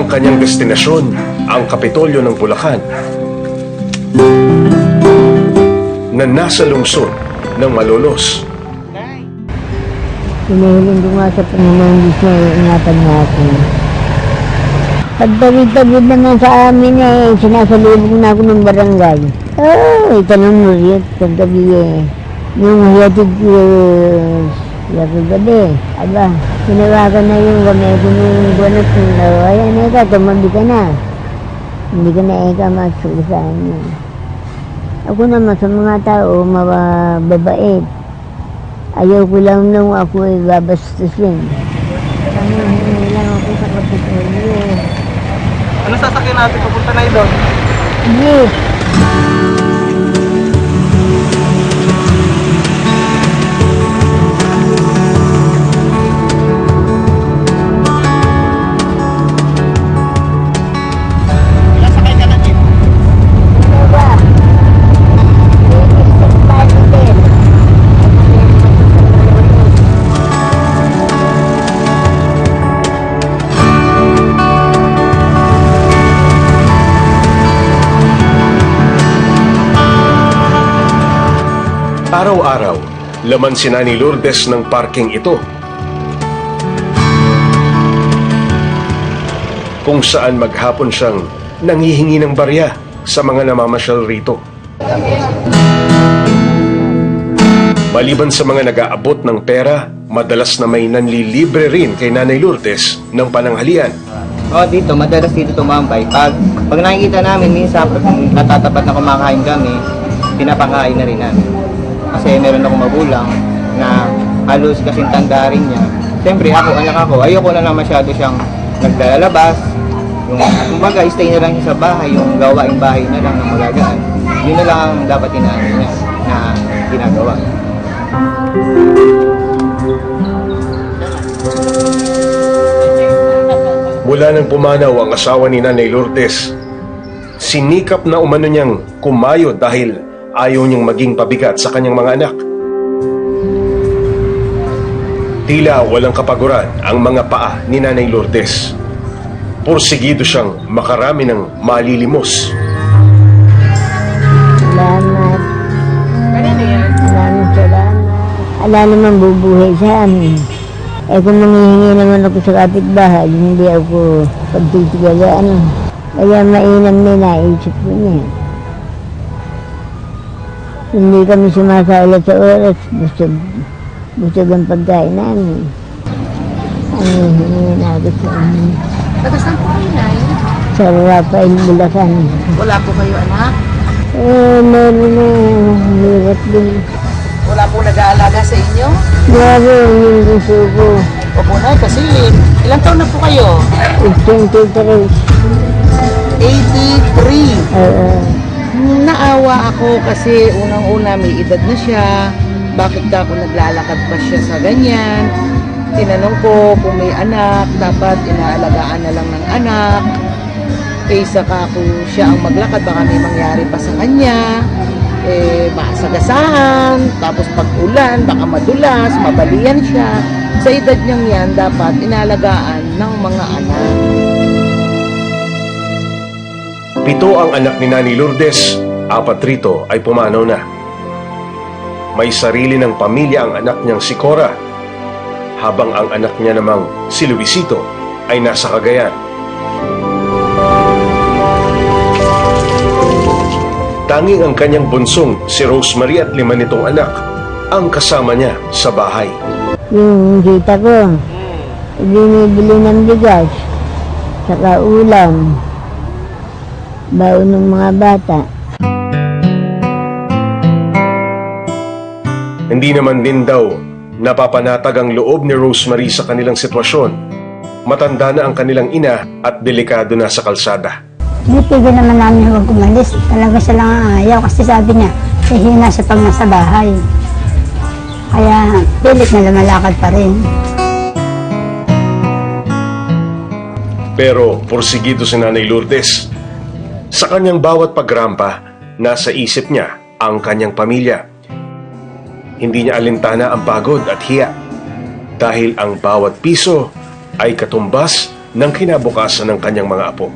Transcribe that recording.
Ang kanyang destinasyon, ang Kapitolyo ng Bulacan, na nasa lungsod ng Malolos. Hinihiling ko nga sa Panginoon Diyos na ingatan niya ako. Pagtawid-tawid naman sa amin eh, sinasalubog na ako ng barangay. Oh, itanong mo rin, pagtabi eh. Yung hiyatid ko, ko gabi. Aba, sinawakan na yung gamay ko ng buwanat ng laro. Ayan, eka, tumabi ka na. Hindi ka na eka masusahan niya. Ako naman sa mga tao, mababait. Ayaw ko lang nung ako ay babastusin. Tangahin lang ako sa kapitolyo. Ano sasakyan natin papunta na doon? Jeep! Araw-araw, laman si Nani Lourdes ng parking ito. Kung saan maghapon siyang nangihingi ng barya sa mga namamasyal rito. Maliban sa mga nag-aabot ng pera, madalas na may nanlilibre rin kay Nanay Lourdes ng pananghalian. Oh, dito, madalas dito tumambay. Pag, pag nakikita namin, minsan natatapat na kumakain kami, pinapakain na rin namin. Kasi meron akong magulang na halos kasing tanda rin niya. Siyempre, ako, anak ako, ayoko na lang masyado siyang naglalabas. Yung, kumbaga, stay na lang sa bahay, yung gawaing bahay na lang na magagaan. Yun na lang ang dapat inaano niya na ginagawa. Mula nang pumanaw ang asawa ni Nanay Lourdes, sinikap na umano niyang kumayo dahil ayaw niyang maging pabigat sa kanyang mga anak. Tila walang kapaguran ang mga paa ni Nanay Lourdes. Porsigido siyang makarami ng malilimos. Salamat. Maraming salamat. Ala naman bubuhay sa amin. Eh kung manghihingi naman ako sa kapitbahay, hindi ako pagtitigalaan. Kaya mainam na naisip ko niya. Hindi kami sumasala sa oras. Busog, busog ang pagkain namin. Ang hihingi na ako sa amin. Taga saan po kayo, Nay? Sa Rafael Bulacan. Wala po kayo, anak? Eh, meron na hirap din. Wala po nag-aalaga sa inyo? Grabe, yung gusto ko. Opo, Nay, kasi ilang taon na po kayo? 23. 83. Oo. Naawa ako kasi unang-una may edad na siya. Bakit ka ako naglalakad pa siya sa ganyan? Tinanong ko kung may anak, dapat inaalagaan na lang ng anak. Kaysa ka kung siya ang maglakad, baka may mangyari pa sa kanya. Eh, baka sagasaan, tapos pag ulan, baka madulas, mabalian siya. Sa edad niyang yan, dapat inalagaan ng mga Pito ang anak ni Nani Lourdes, apat rito ay pumanaw na. May sarili ng pamilya ang anak niyang si Cora, habang ang anak niya namang si Luisito ay nasa Cagayan. Tanging ang kanyang bunsong si Rosemary at lima nitong anak ang kasama niya sa bahay. Yung kita ko, binibili ng bigas, saka ulam, baon ng mga bata. Hindi naman din daw napapanatag ang loob ni Rosemary sa kanilang sitwasyon. Matanda na ang kanilang ina at delikado na sa kalsada. Pinitigil naman namin huwag umalis. Talaga siya lang ang ayaw kasi sabi niya, hihina siya pag nasa bahay. Kaya pilit na lumalakad pa rin. Pero porsigido si Nanay Lourdes. Sa kanyang bawat pagrampa, nasa isip niya ang kanyang pamilya. Hindi niya alintana ang pagod at hiya dahil ang bawat piso ay katumbas ng kinabukasan ng kanyang mga apo.